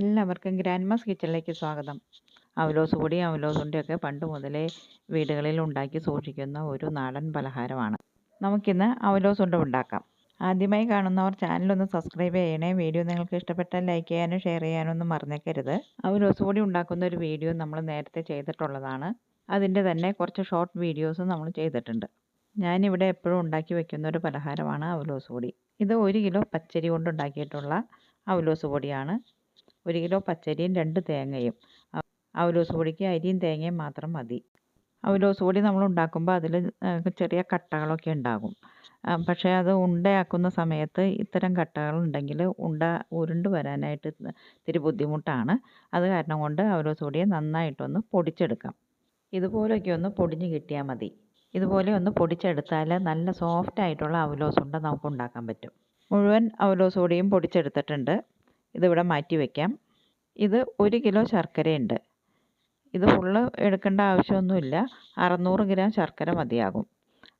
എല്ലാവർക്കും ഗ്രാൻഡ്മാസ് കിച്ചണിലേക്ക് സ്വാഗതം. അവലോസ് പൊടി അവലോസ് പണ്ട് മുതലേ വീടുകളിൽ ഉണ്ടാക്കി സൂക്ഷിക്കുന്ന ഒരു നാടൻ പലഹാരമാണ്. നമുക്കിന്ന് അവലോസ് ഉണ്ട ഉണ്ടാക്കാം. ആദ്യമായി കാണുന്നവർ ചാനലൊന്ന് സബ്സ്ക്രൈബ് ചെയ്യണേ. വീഡിയോ നിങ്ങൾക്ക് ഇഷ്ടപ്പെട്ടാൽ ലൈക്ക് ചെയ്യാനും ഷെയർ ചെയ്യാനും ഒന്നും മറന്നേക്കരുത്. അവലോസ് പൊടി ഉണ്ടാക്കുന്ന ഒരു വീഡിയോ നമ്മൾ നേരത്തെ ചെയ്തിട്ടുള്ളതാണ്. അതിന്റെ തന്നെ കുറച്ച് ഷോർട്ട് വീഡിയോസും നമ്മൾ ചെയ്തിട്ടുണ്ട്. ഞാനിവിടെ എപ്പോഴും ഉണ്ടാക്കി വെക്കുന്ന ഒരു പലഹാരമാണ് അവലോസ് പൊടി. ഇത് ഒരു കിലോ പച്ചരി കൊണ്ട് ഉണ്ടാക്കിയിട്ടുള്ള അവലോസ് പൊടിയാണ്. ഒരു കിലോ പച്ചരിയും രണ്ട് തേങ്ങയും. അവലോസ് പൊടിക്ക് അരിയും തേങ്ങയും മാത്രം മതി. അവലോസ് പൊടി നമ്മൾ ഉണ്ടാക്കുമ്പോൾ അതിൽ ചെറിയ കട്ടകളൊക്കെ ഉണ്ടാകും. പക്ഷേ അത് ഉണ്ടയാക്കുന്ന സമയത്ത് ഇത്തരം കട്ടകൾ ഉണ്ടെങ്കിൽ ഉണ്ട ഉരുണ്ട് വരാനായിട്ട് ഇത്തിരി ബുദ്ധിമുട്ടാണ്. അത് കാരണം കൊണ്ട് അവലോസ് പൊടിയെ നന്നായിട്ടൊന്ന് പൊടിച്ചെടുക്കാം. ഇതുപോലെയൊക്കെ ഒന്ന് പൊടിഞ്ഞ് കിട്ടിയാൽ മതി. ഇതുപോലെ ഒന്ന് പൊടിച്ചെടുത്താൽ നല്ല സോഫ്റ്റ് ആയിട്ടുള്ള അവലോസ് ഉണ്ട നമുക്ക് ഉണ്ടാക്കാൻ പറ്റും. മുഴുവൻ അവലോസ് പൊടിയും പൊടിച്ചെടുത്തിട്ടുണ്ട്. ഇതിവിടെ മാറ്റി വയ്ക്കാം ഇത് ഒരു കിലോ ശർക്കരയുണ്ട്. ഇത് ഫുള്ള് എടുക്കേണ്ട ആവശ്യമൊന്നുമില്ല. അറുന്നൂറ് ഗ്രാം ശർക്കര മതിയാകും.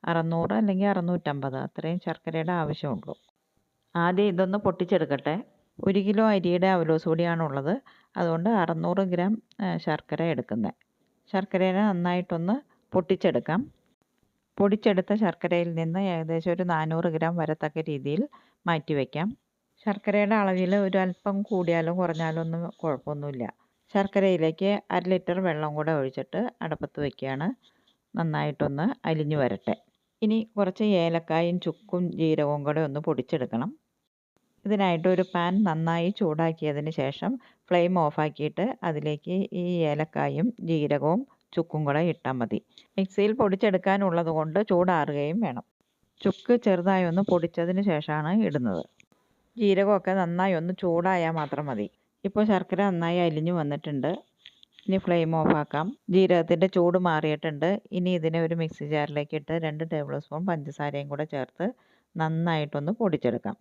അറുന്നൂറ് അല്ലെങ്കിൽ അറുന്നൂറ്റമ്പത് അത്രയും ശർക്കരയുടെ ആവശ്യമുള്ളൂ. ആദ്യം ഇതൊന്ന് പൊട്ടിച്ചെടുക്കട്ടെ. ഒരു കിലോ അരിയുടെ അവലോസ് പൊടിയാണുള്ളത്. അതുകൊണ്ട് അറുന്നൂറ് ഗ്രാം ശർക്കര എടുക്കുന്നത് ശർക്കരയെ നന്നായിട്ടൊന്ന് പൊട്ടിച്ചെടുക്കാം. പൊടിച്ചെടുത്ത ശർക്കരയിൽ നിന്ന് ഏകദേശം ഒരു നാനൂറ് ഗ്രാം വരത്തക്ക രീതിയിൽ മാറ്റി വയ്ക്കാം ശർക്കരയുടെ അളവിൽ ഒരു അല്പം കൂടിയാലും കുറഞ്ഞാലും ഒന്നും കുഴപ്പമൊന്നുമില്ല. ശർക്കരയിലേക്ക് അര ലിറ്റർ വെള്ളം കൂടെ ഒഴിച്ചിട്ട് അടുപ്പത്ത് വയ്ക്കുകയാണ് നന്നായിട്ടൊന്ന് അലിഞ്ഞു വരട്ടെ. ഇനി കുറച്ച് ഏലക്കായും ചുക്കും ജീരകവും കൂടെ ഒന്ന് പൊടിച്ചെടുക്കണം. ഇതിനായിട്ട് ഒരു പാൻ നന്നായി ചൂടാക്കിയതിന് ശേഷം ഫ്ലെയിം ഓഫാക്കിയിട്ട് അതിലേക്ക് ഈ ഏലക്കായും ജീരകവും ചുക്കും കൂടെ ഇട്ടാൽ മതി. മിക്സിയിൽ പൊടിച്ചെടുക്കാനുള്ളത് കൊണ്ട് ചൂടാറുകയും വേണം. ചുക്ക് ചെറുതായി ഒന്ന് പൊടിച്ചതിന് ശേഷമാണ് ഇടുന്നത്. ജീരകമൊക്കെ നന്നായി ഒന്ന് ചൂടായാൽ മാത്രം മതി. ഇപ്പോൾ ശർക്കര നന്നായി അലിഞ്ഞു വന്നിട്ടുണ്ട്. ഇനി ഫ്ലെയിം ഓഫ് ആക്കാം. ജീരകത്തിന്റെ ചൂട് മാറിയിട്ടുണ്ട്. ഇനി ഇതിനെ ഒരു മിക്സി ജാറിലേക്ക് ഇട്ട് രണ്ട് ടേബിൾ സ്പൂൺ പഞ്ചസാരയും കൂടെ ചേർത്ത് നന്നായിട്ടൊന്ന് പൊടിച്ചെടുക്കാം.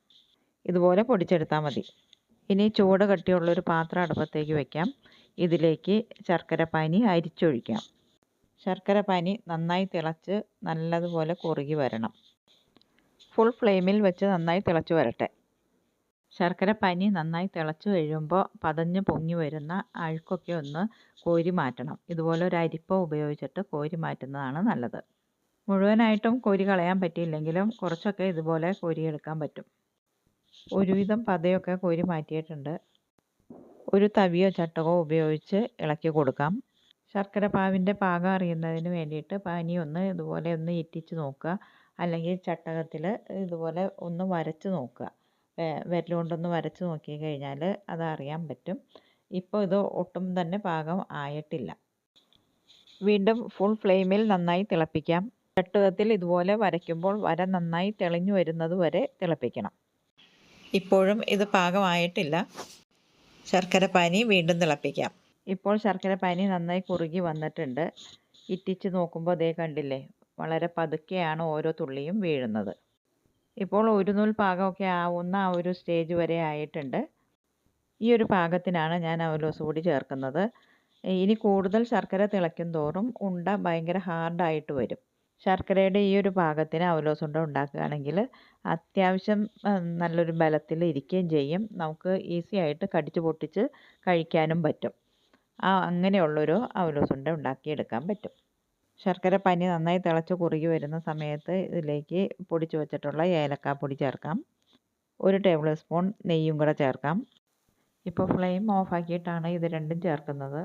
ഇതുപോലെ പൊടിച്ചെടുത്താൽ മതി. ഇനി ചൂട് കട്ടിയുള്ളൊരു പാത്രം അടുപ്പത്തേക്ക് വയ്ക്കാം ഇതിലേക്ക് ശർക്കര പാനി അരിച്ചൊഴിക്കാം. ശർക്കര പാനി നന്നായി തിളച്ച് നല്ലതുപോലെ കുറുകി വരണം. ഫുൾ ഫ്ലെയിമിൽ വെച്ച് നന്നായി തിളച്ച് വരട്ടെ. ശർക്കര പനി നന്നായി തിളച്ചു കഴിയുമ്പോൾ പതഞ്ഞ് പൊങ്ങി വരുന്ന അഴുക്കൊക്കെ ഒന്ന് കോരി മാറ്റണം. ഇതുപോലെ ഒരു അരിപ്പ ഉപയോഗിച്ചിട്ട് കോരി മാറ്റുന്നതാണ് നല്ലത്. മുഴുവനായിട്ടും കോരി കളയാൻ പറ്റിയില്ലെങ്കിലും കുറച്ചൊക്കെ ഇതുപോലെ കോരിയെടുക്കാൻ പറ്റും. ഒരുവിധം പതയൊക്കെ കോരി മാറ്റിയിട്ടുണ്ട്. ഒരു തവിയോ ചട്ടകോ ഉപയോഗിച്ച് ഇളക്കി കൊടുക്കാം. ശർക്കര പാവിന്റെ പാകം അറിയുന്നതിന് വേണ്ടിയിട്ട് പാനി ഒന്ന് ഇതുപോലെ ഒന്ന് ഇറ്റിച്ച് നോക്കുക. അല്ലെങ്കിൽ ചട്ടകത്തിൽ ഇതുപോലെ ഒന്ന് വരച്ച് നോക്കുക. വിരൽ കൊണ്ടൊന്ന് വരച്ച് നോക്കി കഴിഞ്ഞാൽ അത് അറിയാൻ പറ്റും. ഇപ്പോൾ ഇത് ഒട്ടും തന്നെ പാകം ആയിട്ടില്ല. വീണ്ടും ഫുൾ ഫ്ലെയിമിൽ നന്നായി തിളപ്പിക്കാം. ചട്ടുകത്തിൽ ഇതുപോലെ വരയ്ക്കുമ്പോൾ വര നന്നായി തെളിഞ്ഞു വരുന്നത് വരെ തിളപ്പിക്കണം. ഇപ്പോഴും ഇത് പാകമായിട്ടില്ല ശർക്കര പാനി വീണ്ടും തിളപ്പിക്കാം. ഇപ്പോൾ ശർക്കര പാനി നന്നായി കുറുകി വന്നിട്ടുണ്ട്. ഇറ്റിച്ച് നോക്കുമ്പോൾ അതേ കണ്ടില്ലേ? വളരെ പതുക്കെയാണ് ഓരോ തുള്ളിയും വീഴുന്നത്. ഇപ്പോൾ ഒരു നൂൽ പാകമൊക്കെ ആവുന്ന ആ ഒരു സ്റ്റേജ് വരെ ആയിട്ടുണ്ട്. ഈ ഒരു പാകത്തിനാണ് ഞാൻ അവലോസ് കൂടി ചേർക്കുന്നത്. ഇനി കൂടുതൽ ശർക്കര തിളയ്ക്കും തോറും ഉണ്ട ഭയങ്കര ഹാർഡായിട്ട് വരും. ശർക്കരയുടെ ഈ ഒരു പാകത്തിന് അവലോസ് ഉണ്ട ഉണ്ടാക്കുകയാണെങ്കിൽ അത്യാവശ്യം നല്ലൊരു ബലത്തിൽ ഇരിക്കുകയും ചെയ്യും. നമുക്ക് ഈസി ആയിട്ട് കടിച്ചു പൊട്ടിച്ച് കഴിക്കാനും പറ്റും. ആ അങ്ങനെയുള്ളൊരു അവലോസ് ഉണ്ട ഉണ്ടാക്കിയെടുക്കാൻ പറ്റും. ശർക്കര പനി നന്നായി തിളച്ച് കുറുകി വരുന്ന സമയത്ത് ഇതിലേക്ക് പൊടിച്ച് വെച്ചിട്ടുള്ള ഏലക്കാപ്പൊടി ചേർക്കാം. ഒരു ടേബിൾ സ്പൂൺ നെയ്യും കൂടെ ചേർക്കാം. ഇപ്പോൾ ഫ്ലെയിം ഓഫാക്കിയിട്ടാണ് ഇത് രണ്ടും ചേർക്കുന്നത്.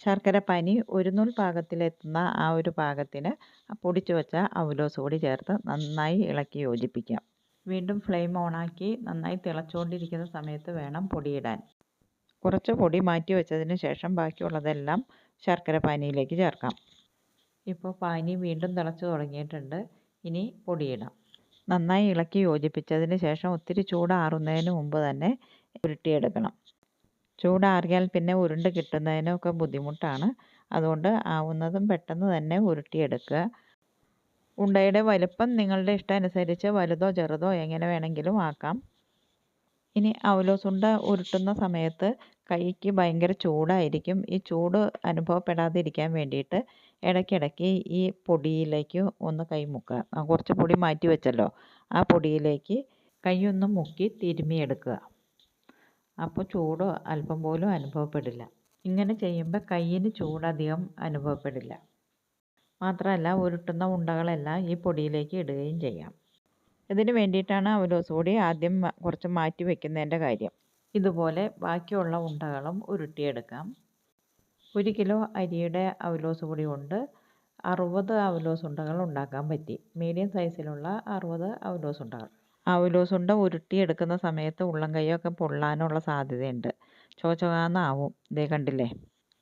ശർക്കര പനി ഒരു നൂൽ പാകത്തിലെത്തുന്ന ആ ഒരു പാകത്തിന് പൊടിച്ചു വെച്ച അവലോസ് കൂടി ചേർത്ത് നന്നായി ഇളക്കി യോജിപ്പിക്കാം. വീണ്ടും ഫ്ലെയിം ഓണാക്കി നന്നായി തിളച്ചുകൊണ്ടിരിക്കുന്ന സമയത്ത് വേണം പൊടിയിടാൻ. കുറച്ച് പൊടി മാറ്റി വെച്ചതിന് ശേഷം ബാക്കിയുള്ളതെല്ലാം ശർക്കര പാനിയിലേക്ക് ചേർക്കാം. ഇപ്പോൾ പാനി വീണ്ടും തിളച്ച് തുടങ്ങിയിട്ടുണ്ട്. ഇനി പൊടിയിടാം. നന്നായി ഇളക്കി യോജിപ്പിച്ചതിന് ശേഷം ഒത്തിരി ചൂടാറുന്നതിന് മുമ്പ് തന്നെ ഉരുട്ടിയെടുക്കണം. ചൂടാറിയാൽ പിന്നെ ഉരുണ്ട് കിട്ടുന്നതിനൊക്കെ ബുദ്ധിമുട്ടാണ്. അതുകൊണ്ട് ആവുന്നതും പെട്ടെന്ന് തന്നെ ഉരുട്ടിയെടുക്കുക. ഉണ്ടയുടെ വലുപ്പം നിങ്ങളുടെ ഇഷ്ടമനുസരിച്ച് വലുതോ ചെറുതോ എങ്ങനെ വേണമെങ്കിലും ആക്കാം. ഇനി അവലോസുണ്ട ഉരുട്ടുന്ന സമയത്ത് കൈക്ക് ഭയങ്കര ചൂടായിരിക്കും. ഈ ചൂട് അനുഭവപ്പെടാതിരിക്കാൻ വേണ്ടിയിട്ട് ഇടയ്ക്കിടയ്ക്ക് ഈ പൊടിയിലേക്ക് ഒന്ന് കൈ മുക്കുക. കുറച്ച് പൊടി മാറ്റി വെച്ചല്ലോ. ആ പൊടിയിലേക്ക് കൈ ഒന്ന് മുക്കി തിരുമ്മിയെടുക്കുക അപ്പോൾ ചൂട് അല്പം പോലും അനുഭവപ്പെടില്ല. ഇങ്ങനെ ചെയ്യുമ്പോൾ കയ്യിന് ചൂടധികം അനുഭവപ്പെടില്ല. മാത്രമല്ല ഉരുട്ടുന്ന ഉണ്ടകളെല്ലാം ഈ പൊടിയിലേക്ക് ഇടുകയും ചെയ്യാം. ഇതിന് വേണ്ടിയിട്ടാണ് അവലോസ് പൊടി ആദ്യം കുറച്ച് മാറ്റി വെക്കുന്നതിന്റെ കാര്യം. ഇതുപോലെ ബാക്കിയുള്ള ഉണ്ടകളും ഉരുട്ടിയെടുക്കാം. ഒരു കിലോ അരിയുടെ അവലോസ് പൊടി കൊണ്ട് അറുപത് അവലോസ് ഉണ്ടകൾ ഉണ്ടാക്കാൻ പറ്റി. മീഡിയം സൈസിലുള്ള അറുപത് അവലോസ് ഉണ്ടകൾ. അവലോസ് ഉണ്ട ഉരുട്ടിയെടുക്കുന്ന സമയത്ത് ഉള്ളം കൈയൊക്കെ പൊള്ളാനുള്ള സാധ്യതയുണ്ട്. ചോച്ചകാന്നാവും ഇതേ കണ്ടില്ലേ?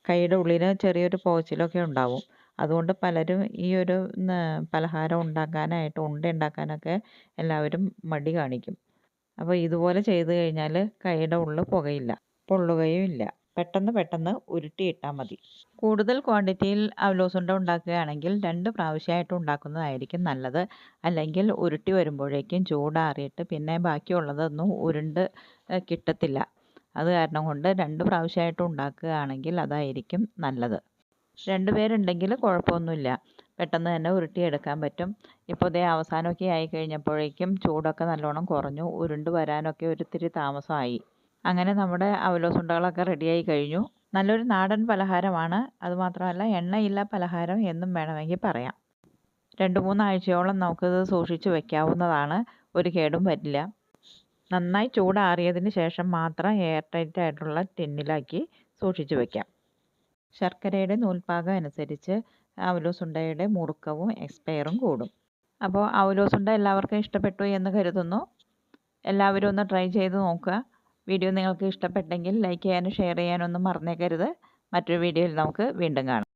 കൈയുടെ ഉള്ളിൽ ചെറിയൊരു പോച്ചിലൊക്കെ ഉണ്ടാവും. അതുകൊണ്ട് പലരും ഈ ഒരു പലഹാരം ഉണ്ടാക്കാനായിട്ട് ഉണ്ട ഉണ്ടാക്കാനൊക്കെ എല്ലാവരും മടി കാണിക്കും. അപ്പോൾ ഇതുപോലെ ചെയ്ത് കഴിഞ്ഞാൽ കൈയുടെ ഉള്ളിൽ പുകയില്ല. പൊള്ളുകയും ഇല്ല. പെട്ടെന്ന് പെട്ടെന്ന് ഉരുട്ടിയിട്ടാൽ മതി. കൂടുതൽ ക്വാണ്ടിറ്റിയിൽ അവലോസുണ്ട ഉണ്ടാക്കുകയാണെങ്കിൽ രണ്ട് പ്രാവശ്യമായിട്ട് ഉണ്ടാക്കുന്നതായിരിക്കും നല്ലത്. അല്ലെങ്കിൽ ഉരുട്ടി വരുമ്പോഴേക്കും ചൂടാറിയിട്ട് പിന്നെ ബാക്കിയുള്ളതൊന്നും ഉരുണ്ട് കിട്ടത്തില്ല. അത് കാരണം കൊണ്ട് രണ്ട് പ്രാവശ്യമായിട്ട് ഉണ്ടാക്കുകയാണെങ്കിൽ അതായിരിക്കും നല്ലത്. രണ്ട് പേരുണ്ടെങ്കിൽ കുഴപ്പമൊന്നുമില്ല. പെട്ടെന്ന് തന്നെ ഉരുട്ടിയെടുക്കാൻ പറ്റും. ഇപ്പോൾ ഇതേ അവസാനമൊക്കെ ആയി കഴിഞ്ഞപ്പോഴേക്കും ചൂടൊക്കെ നല്ലോണം കുറഞ്ഞു. ഉരുണ്ട് വരാനൊക്കെ ഒരിത്തിരി താമസമായി. അങ്ങനെ നമ്മുടെ അവലോസുണ്ടകളൊക്കെ റെഡിയായി കഴിഞ്ഞു. നല്ലൊരു നാടൻ പലഹാരമാണ്. അതുമാത്രമല്ല എണ്ണയില്ല പലഹാരം എന്നും വേണമെങ്കിൽ പറയാം. രണ്ട് മൂന്നാഴ്ചയോളം നമുക്കിത് സൂക്ഷിച്ച് വെക്കാവുന്നതാണ്. ഒരു കേടും വരില്ല. നന്നായി ചൂടാറിയതിന് ശേഷം മാത്രം എയർ ടൈറ്റ് ആയിട്ടുള്ള ടിന്നിലാക്കി സൂക്ഷിച്ച് വെക്കാം. ശർക്കരയുടെ നൂൽപ്പാകം അനുസരിച്ച് അവലോസുണ്ടയുടെ മുറുക്കവും എക്സ്പയറും കൂടും. അപ്പോൾ അവലോസുണ്ട എല്ലാവർക്കും ഇഷ്ടപ്പെട്ടു എന്ന് കരുതുന്നു. എല്ലാവരും ഒന്ന് ട്രൈ ചെയ്ത് നോക്കുക. വീഡിയോ നിങ്ങൾക്ക് ഇഷ്ടപ്പെട്ടെങ്കിൽ ലൈക്ക് ചെയ്യാനും ഷെയർ ചെയ്യാനും ഒന്നും മറന്നേക്കരുത്. മറ്റൊരു വീഡിയോയിൽ നമുക്ക് വീണ്ടും കാണാം.